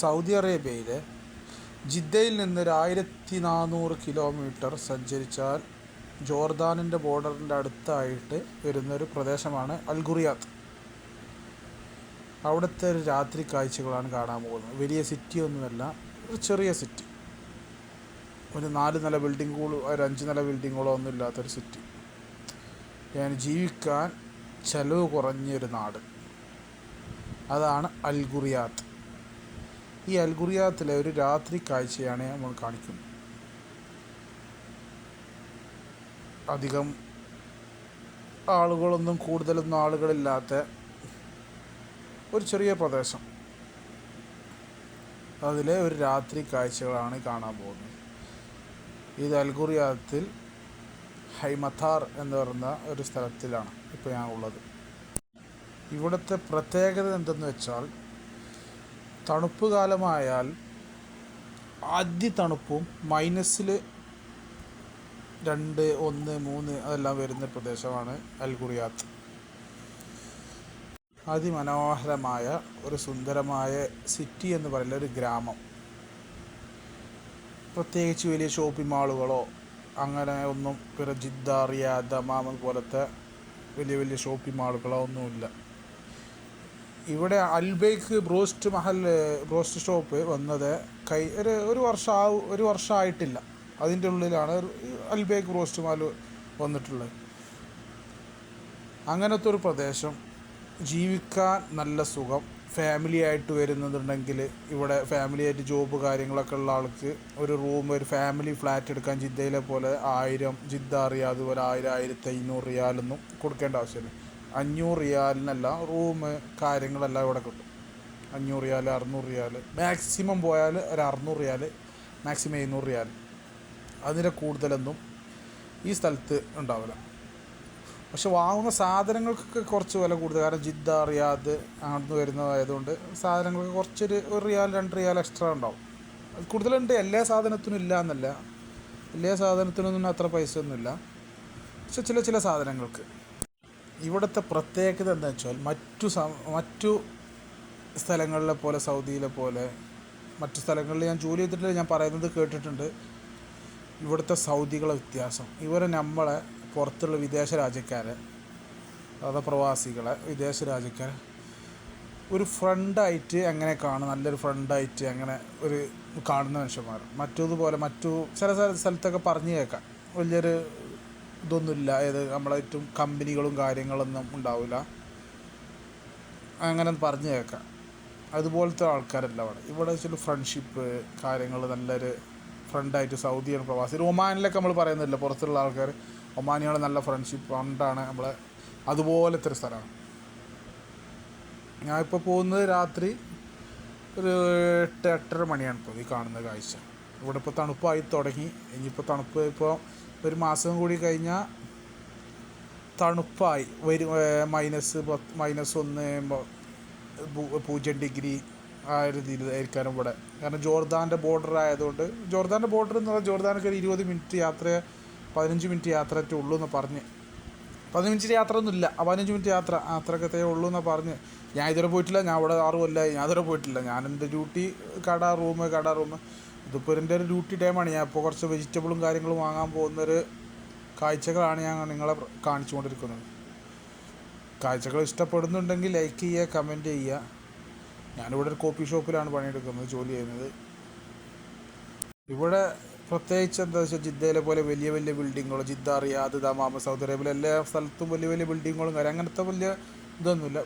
Saudi അറേബ്യയിലെ ജിദ്ദയിൽ നിന്ന് ഒരു ആയിരത്തി നാനൂറ് കിലോമീറ്റർ സഞ്ചരിച്ചാൽ ജോർദാനിന്റെ ബോർഡറിന്റെ അടുത്തായിട്ട് വരുന്നൊരു പ്രദേശമാണ് അൽഗുറിയാത്ത് അവിടുത്തെ ഒരു രാത്രി കാഴ്ചകളാണ് കാണാൻ പോകുന്നത്. വലിയ സിറ്റി ഒന്നുമല്ല ഒരു ചെറിയ സിറ്റി ഒരു നാല് നില ബിൽഡിങ്ങുകളോ ഒരു അഞ്ച് നില ബിൽഡിങ്ങുകളോ ഒന്നും ഇല്ലാത്തൊരു സിറ്റി ഞാൻ ജീവിക്കാൻ ചെലവ് കുറഞ്ഞൊരു നാട്. അതാണ് അൽ ഖുറിയാത്ത് ഈ അൽഗുറിയാത്തിലെ ഒരു രാത്രി കാഴ്ചയാണ് നമ്മൾ കാണിക്കുന്നത്. അധികം ആളുകളൊന്നും കൂടുതലൊന്നും ആളുകളില്ലാത്ത ഒരു ചെറിയ പ്രദേശം. അതിലെ ഒരു രാത്രി കാഴ്ചകളാണ് കാണാൻ പോകുന്നത്. ഇത് അൽഗുറിയാത്തിൽ ഹൈമഥാർ എന്ന് പറയുന്ന ഒരു സ്ഥലത്തിലാണ് ഇപ്പോൾ ഞാൻ ഉള്ളത്. ഇവിടുത്തെ പ്രത്യേകത എന്തെന്ന് വെച്ചാൽ തണുപ്പ് കാലമായാൽ ആദ്യ തണുപ്പും മൈനസിൽ രണ്ട് ഒന്ന് മൂന്ന് അതെല്ലാം വരുന്ന പ്രദേശമാണ് അൽഗുറിയാത്ത് അതിമനോഹരമായ ഒരു സുന്ദരമായ സിറ്റി എന്ന് പറയുന്ന ഒരു ഗ്രാമം. പ്രത്യേകിച്ച് വലിയ ഷോപ്പിംഗ് മാളുകളോ അങ്ങനെ ഒന്നും പിന്നെ ജിദ്ദ റിയാദ് ദമാം പോലത്തെ വലിയ വലിയ ഷോപ്പിംഗ് മാളുകളോ ഒന്നുമില്ല. ഇവിടെ Albaik broast Mahal broast shop വന്നത് കൈ ഒരു ഒരു വർഷം ഒരു വർഷമായിട്ടില്ല അതിന്റെ ഉള്ളിലാണ് അൽബേക്ക് ബ്രോസ്റ്റ് മഹൽ വന്നിട്ടുള്ളത്. അങ്ങനത്തെ ഒരു പ്രദേശം. ജീവിക്കാൻ നല്ല സുഖം. ഫാമിലി ആയിട്ട് വരുന്നുണ്ടെങ്കിൽ ഇവിടെ ഫാമിലി ആയിട്ട് ജോബ് കാര്യങ്ങളൊക്കെ ഉള്ള ആൾക്ക് ഒരു റൂം ഒരു ഫാമിലി ഫ്ലാറ്റ് എടുക്കാൻ ജിദ്ദയിലെ പോലെ ആയിരം ജിദ്ദ റിയാദ് പോലെ ആയിരം ആയിരത്തി അഞ്ഞൂറ് റിയാലൊന്നും കൊടുക്കേണ്ട ആവശ്യമില്ല. അഞ്ഞൂറ് റിയാലിനല്ല റൂം കാര്യങ്ങളെല്ലാം ഇവിടെ കിട്ടും. അഞ്ഞൂറ് റിയാൽ അറുന്നൂറ് റിയാൽ മാക്സിമം പോയാൽ ഒരു അറുന്നൂറ് റിയാൽ മാക്സിമം എഴുന്നൂറ് റിയാൽ അതിന്റെ കൂടുതലൊന്നും ഈ സ്ഥലത്ത് ഉണ്ടാവില്ല. പക്ഷെ വാങ്ങുന്ന സാധനങ്ങൾക്കൊക്കെ കുറച്ച് വില കൂടുതൽ. കാരണം ജിദ്ദ റിയാദ് അങ്ങോട്ട് വരുന്നതായതുകൊണ്ട് സാധനങ്ങൾക്ക് കുറച്ചൊരു ഒരു റിയാൽ രണ്ട് റിയാൽ എക്സ്ട്രാ ഉണ്ടാവും. അത് കൂടുതലുണ്ട്. എല്ലാ സാധനത്തിനും ഇല്ല എന്നല്ല. എല്ലാ സാധനത്തിനൊന്നും അത്ര പൈസ ഒന്നുമില്ല പക്ഷെ ചില ചില സാധനങ്ങൾക്ക്. ഇവിടുത്തെ പ്രത്യേകത എന്താ വെച്ചാൽ മറ്റു മറ്റു സ്ഥലങ്ങളിലെ പോലെ സൗദിയിലെ പോലെ മറ്റു സ്ഥലങ്ങളിൽ ഞാൻ ജോലി ചെയ്തിട്ടില്ല ഞാൻ പറയുന്നത് കേട്ടിട്ടുണ്ട്. ഇവിടുത്തെ സൗദികളെ വ്യത്യാസം. ഇവരെ നമ്മളെ പുറത്തുള്ള വിദേശ രാജ്യക്കാരെ അതായത് പ്രവാസികളെ വിദേശ രാജ്യക്കാരെ ഒരു ഫ്രണ്ടായിട്ട് അങ്ങനെ കാണും നല്ലൊരു ഫ്രണ്ടായിട്ട് അങ്ങനെ ഒരു കാണുന്ന മനുഷ്യന്മാർ മറ്റേതുപോലെ മറ്റു ചില സ്ഥലത്തൊക്കെ പറഞ്ഞു കേൾക്കാം. വലിയൊരു ഇതൊന്നുമില്ല. ഏത് നമ്മളെ ഏറ്റവും കമ്പനികളും കാര്യങ്ങളൊന്നും ഉണ്ടാവില്ല. അങ്ങനെ പറഞ്ഞു കേൾക്കാം. അതുപോലത്തെ ആൾക്കാരല്ല അവിടെ. ഇവിടെ ചില ഫ്രണ്ട്ഷിപ്പ് കാര്യങ്ങൾ നല്ലൊരു ഫ്രണ്ടായിട്ട് സൗദിയാണ് പ്രവാസി. ഒമാനിലൊക്കെ നമ്മൾ പറയുന്നില്ല. പുറത്തുള്ള ആൾക്കാർ ഒമാനികൾ നല്ല ഫ്രണ്ട്ഷിപ്പ് ഫണ്ടാണ് നമ്മളെ അതുപോലത്തെ ഒരു സ്ഥലമാണ്. ഞാൻ ഇപ്പോൾ പോകുന്നത് രാത്രി ഒരു എട്ട് എട്ടര മണിയാണ് ഇപ്പോൾ ഈ കാണുന്ന കാഴ്ച. ഇവിടെ ഇപ്പോൾ തണുപ്പായി തുടങ്ങി. ഇനിയിപ്പോൾ തണുപ്പ് ഇപ്പോൾ ഒരു മാസം കൂടി കഴിഞ്ഞാൽ തണുപ്പായി. വരും മൈനസ് പത്ത് മൈനസ് ഒന്ന് പൂജ്യം ഡിഗ്രി ആ ഒരു ഇതിലായിരിക്കാനും ഇവിടെ. കാരണം ജോർദാന്റെ ബോർഡർ ആയതുകൊണ്ട് ജോർദാന്റെ ബോർഡർ എന്ന് പറഞ്ഞാൽ ജോർദാനൊക്കെ ഒരു ഇരുപത് മിനിറ്റ് യാത്ര പതിനഞ്ച് മിനിറ്റ് യാത്രയൊക്കെ ഉള്ളൂ എന്ന് പറഞ്ഞ്. പതിനഞ്ച് മിനിറ്റ് യാത്ര ഒന്നുമില്ല പതിനഞ്ച് മിനിറ്റ് യാത്ര അത്രക്കത്തേ ഉള്ളൂ എന്ന് പറഞ്ഞ്. ഞാൻ ഇതുവരെ പോയിട്ടില്ല. ഞാൻ അവിടെ ആറ് ഞാൻ ഇതുവരെ പോയിട്ടില്ല. ഞാൻ എന്റെ ഡ്യൂട്ടി കട റൂം കട റൂം ഇതിപ്പോൾ എന്റെ ഒരു ഡ്യൂട്ടി ടൈമാണ് ഞാൻ ഇപ്പോൾ കുറച്ച് വെജിറ്റബിളും കാര്യങ്ങളും വാങ്ങാൻ പോകുന്നൊരു കാഴ്ചകളാണ് ഞാൻ നിങ്ങളെ കാണിച്ചു കൊണ്ടിരിക്കുന്നത് കാഴ്ചകൾ ഇഷ്ടപ്പെടുന്നുണ്ടെങ്കിൽ ലൈക്ക് ചെയ്യുക കമന്റ് ചെയ്യുക. ഞാനിവിടെ ഒരു കോഫി ഷോപ്പിലാണ് പണിയെടുക്കുന്നത് ജോലി ചെയ്യുന്നത്. ഇവിടെ പ്രത്യേകിച്ച് എന്താ വെച്ചാൽ ജിദ്ദയിലെ പോലെ വലിയ വലിയ ബിൽഡിങ്ങുകൾ ജിദ്ദ റിയാദ് ദമാമ സൗദി അറേബ്യയിലെ എല്ലാ സ്ഥലത്തും വലിയ വലിയ ബിൽഡിങ്ങുകളും കാര്യം അങ്ങനത്തെ വലിയ ഇതൊന്നുമില്ല.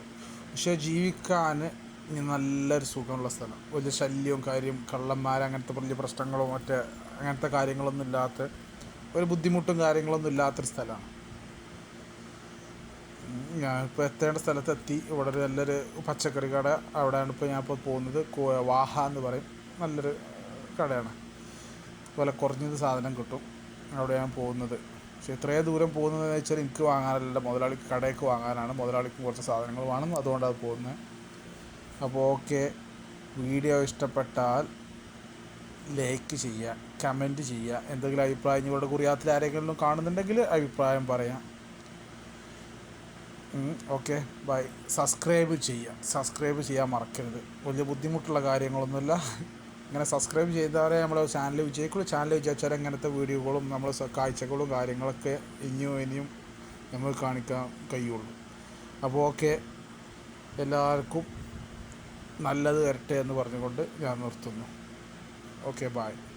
പക്ഷേ ജീവിക്കാൻ നല്ലൊരു സുഖമുള്ള സ്ഥലം. വലിയ ശല്യവും കാര്യം കള്ളന്മാർ അങ്ങനത്തെ വലിയ പ്രശ്നങ്ങളോ മറ്റേ അങ്ങനത്തെ കാര്യങ്ങളൊന്നും ഇല്ലാത്ത ഒരു ബുദ്ധിമുട്ടും കാര്യങ്ങളൊന്നും ഇല്ലാത്തൊരു സ്ഥലമാണ്. ഞാൻ ഇപ്പോൾ എത്തേണ്ട സ്ഥലത്തെത്തി ഇവിടെ ഒരു നല്ലൊരു പച്ചക്കറി കട. അവിടെയാണ് ഇപ്പോൾ ഞാൻ ഇപ്പോൾ പോകുന്നത് വാഹ എന്ന് പറയും. നല്ലൊരു കടയാണ്. വില കുറഞ്ഞത് സാധനം കിട്ടും. അവിടെ ഞാൻ പോകുന്നത്. പക്ഷേ ഇത്രയും ദൂരം പോകുന്നതെന്ന് വെച്ചാൽ എനിക്ക് വാങ്ങാനല്ല. മുതലാളിക്ക് കടയ്ക്ക് വാങ്ങാനാണ്. മുതലാളിക്കും കുറച്ച് സാധനങ്ങൾ വേണം. അതുകൊണ്ടാണ് പോകുന്നത്. അപ്പോൾ ഓക്കെ. വീഡിയോ ഇഷ്ടപ്പെട്ടാൽ ലൈക്ക് ചെയ്യുക കമന്റ് ചെയ്യുക എന്തെങ്കിലും അഭിപ്രായം നിങ്ങളുടെ കുറിയാത്തിൽ ആരെങ്കിലും കാണുന്നുണ്ടെങ്കിൽ അഭിപ്രായം പറയാം. ഓക്കെ. ബൈ. സബ്സ്ക്രൈബ് ചെയ്യുക. സബ്സ്ക്രൈബ് ചെയ്യാൻ മറക്കരുത്. വലിയ ബുദ്ധിമുട്ടുള്ള കാര്യങ്ങളൊന്നുമില്ല. ഇങ്ങനെ സബ്സ്ക്രൈബ് ചെയ്താലേ നമ്മളെ ചാനൽ വിജയിക്കുള്ളൂ. ചാനൽ വിജയിച്ചാൽ ഇങ്ങനത്തെ വീഡിയോകളും നമ്മൾ കാഴ്ചകളും കാര്യങ്ങളൊക്കെ ഇനിയും ഇനിയും നമ്മൾ കാണിക്കാൻ കഴിയുള്ളൂ. അപ്പോൾ ഓക്കെ. എല്ലാവർക്കും നല്ലത് വരട്ടെ എന്ന് പറഞ്ഞുകൊണ്ട് ഞാൻ നിർത്തുന്നു. Okay bye